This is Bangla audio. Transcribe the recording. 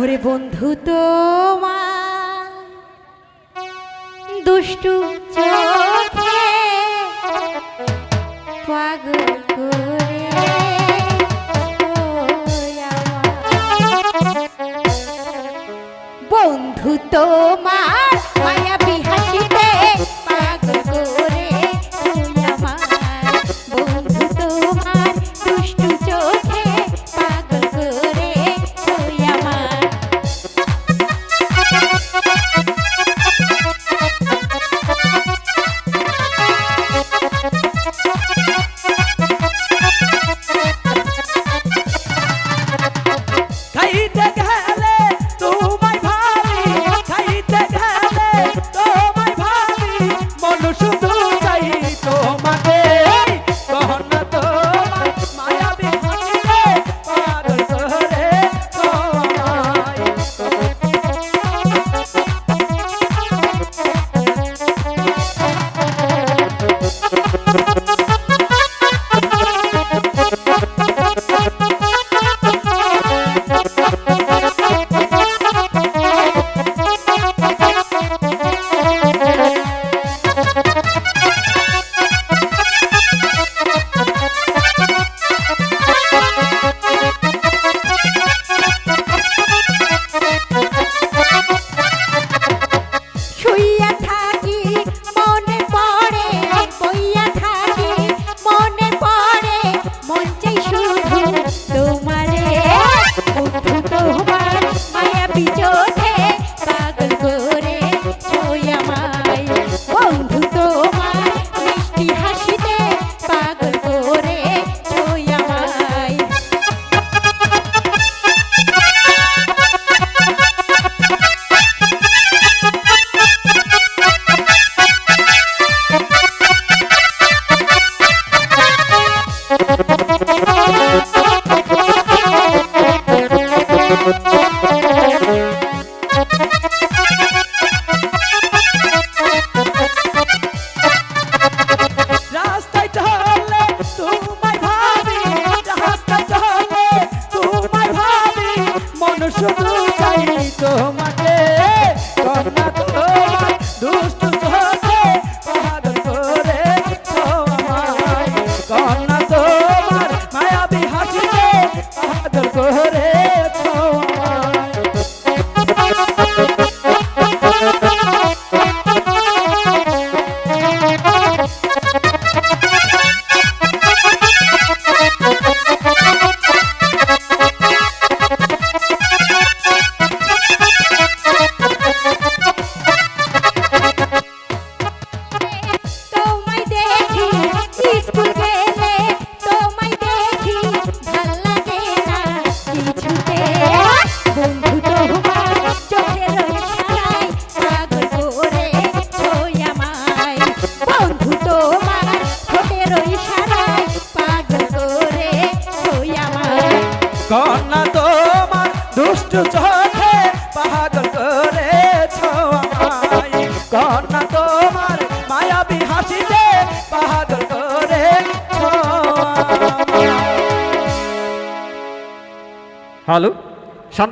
ওরে বন্ধু তোমা দুষ্টু বন্ধু পাগল করে বন্ধু কন্যা তোমার দুষ্ট চোখে পাগল করেছ আমায়। কন্যা তোমার মায়াবী হাসিতে পাগল করে হ্যালো?